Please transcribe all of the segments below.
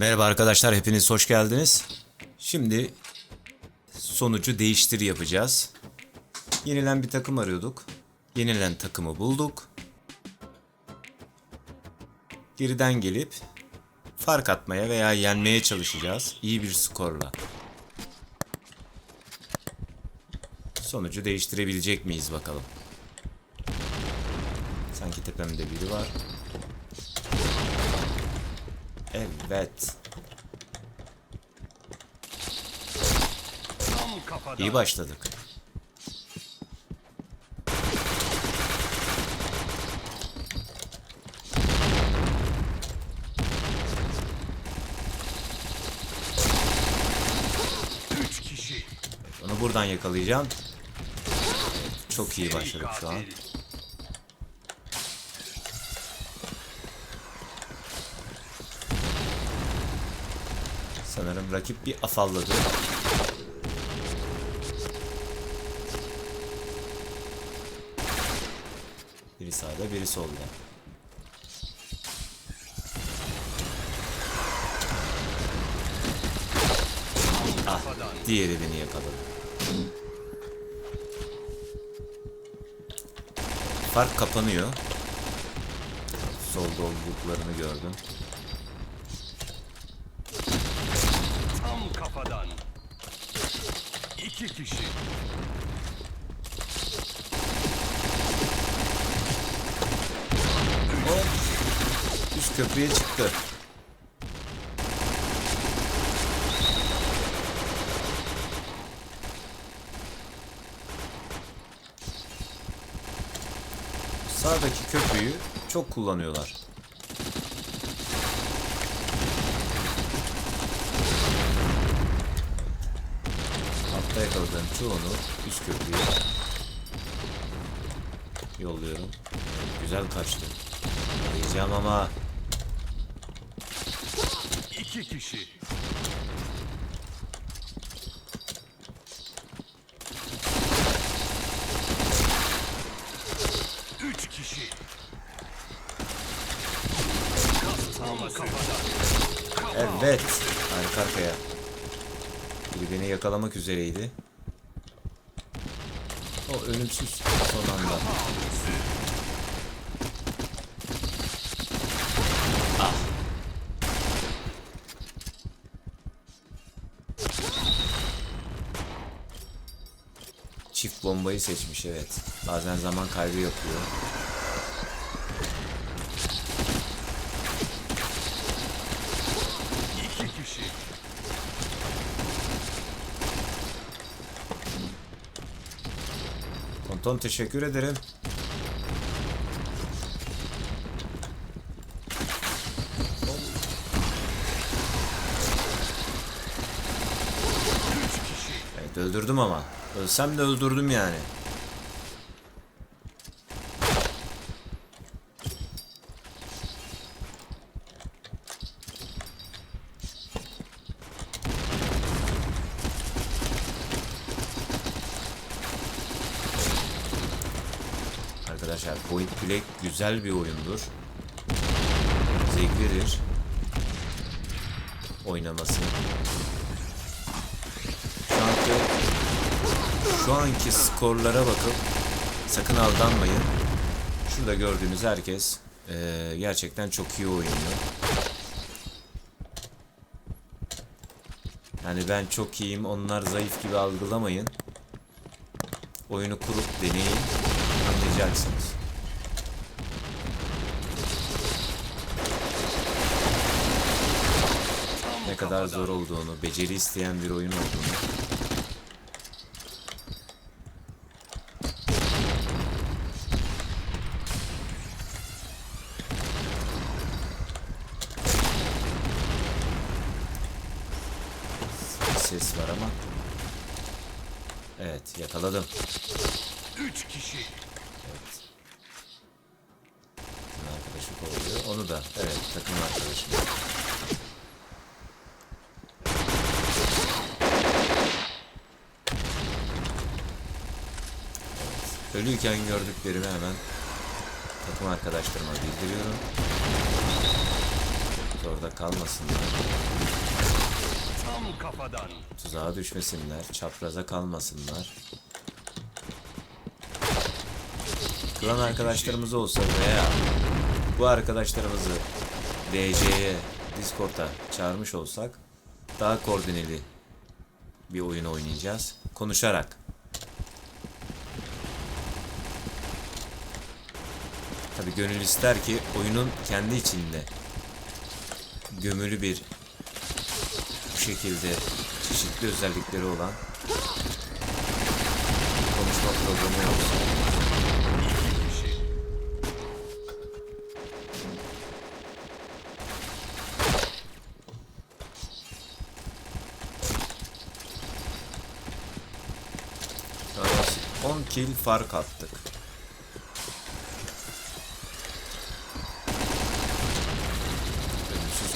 Merhaba arkadaşlar, hepiniz hoş geldiniz. Şimdi sonucu değiştir yapacağız. Yenilen bir takım arıyorduk. Yenilen takımı bulduk. Geriden gelip fark atmaya veya yenmeye çalışacağız. İyi bir skorla. Sonucu değiştirebilecek miyiz bakalım. Sanki tepemde biri var. Evet. İyi başladık. Onu buradan yakalayacağım. Çok iyi başladık şu an. Sanırım rakip bir afalladı. Biri sağda, biri solda. Ah, diğeri beni yakaladı. Fark kapanıyor. Solda olduklarını gördüm. Tam kafadan. İki kişi. Hop. Üst köprüye çıktı. Sağdaki köprüyü çok kullanıyorlar. Yakaladığım çoğunu üst köprüye yolluyorum. Güzel kaçtı. Arayacağım ama İki kişi. Üç kişi. Tam kafadan. evet. Arka arkaya. Biri beni yakalamak üzereydi. O ölümsüz son anda. Ah. Çift bombayı seçmiş evet. Bazen zaman kaybı yapıyor. Tonton teşekkür ederim. Evet öldürdüm ama. Ölsem de öldürdüm yani. Arkadaşlar Point Blank güzel bir oyundur. Zevklidir. Oynaması. Şu anki şu anki skorlara bakıp sakın aldanmayın. Şurada gördüğünüz herkes eee, gerçekten çok iyi oynuyor. Yani ben çok iyiyim, onlar zayıf gibi algılamayın. Oyunu kurup deneyin, anlayacaksınız. Ne kadar zor olduğunu, beceri isteyen bir oyun olduğunu ses var ama. Evet yakaladım. Üç kişi. Evet. Takım arkadaşı kovalıyor. Onu da evet takım arkadaşım. Evet. Ölüyken gördüklerimi hemen takım arkadaşlarıma bildiriyorum. Orada kalmasınlar. Tam kafadan. Tuzağa düşmesinler. Çapraza kalmasınlar. Klan arkadaşlarımız olsa veya bu arkadaşlarımızı DC'ye, Discord'a çağırmış olsak daha koordineli bir oyun oynayacağız. Konuşarak. Tabi gönül ister ki oyunun kendi içinde gömülü bir bu şekilde çeşitli özellikleri olan konuşma programı olsun. kişi. Şu an 10 kill fark attık. Ölümsüz.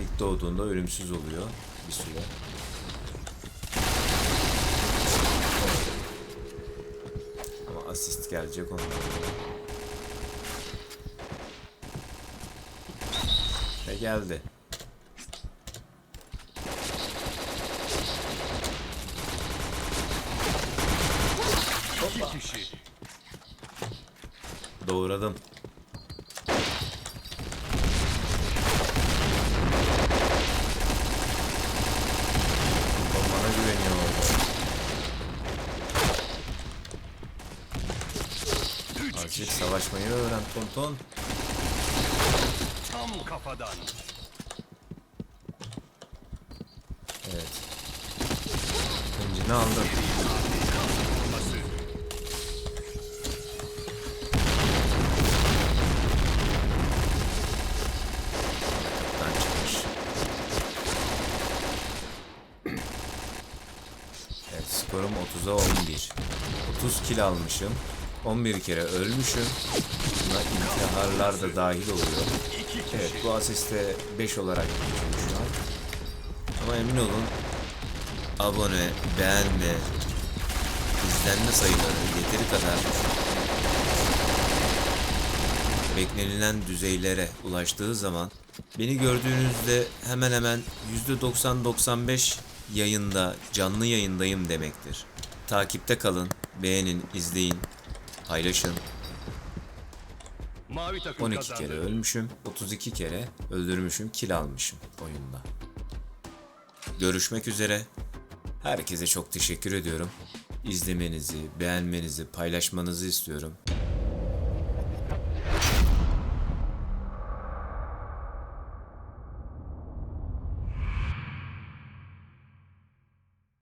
İlk doğduğunda ölümsüz oluyor bir süre. Ama asist gelecek ondan. Ve geldi. İki kişi. Doğradım. Bana güveniyor orada. Savaşmayı öğren tonton. Tam kafadan. Evet. Öncünü aldım. Olması. Ben çıkmış. Evet skorum 30'a 11. 30 kill almışım. 11 kere ölmüşüm. Buna intiharlar da dahil oluyor. Evet bu asiste 5 olarak geçiyor şu an. Ama emin olun abone, beğenme, izlenme sayıları yeteri kadar beklenilen düzeylere ulaştığı zaman beni gördüğünüzde hemen hemen %90-95 yayında, canlı yayındayım demektir. Takipte kalın, beğenin, izleyin, paylaşın. Mavi takım 12 kazandı. kere ölmüşüm, 32 kere öldürmüşüm, kill almışım oyunda. Görüşmek üzere. Herkese çok teşekkür ediyorum. İzlemenizi, beğenmenizi, paylaşmanızı istiyorum.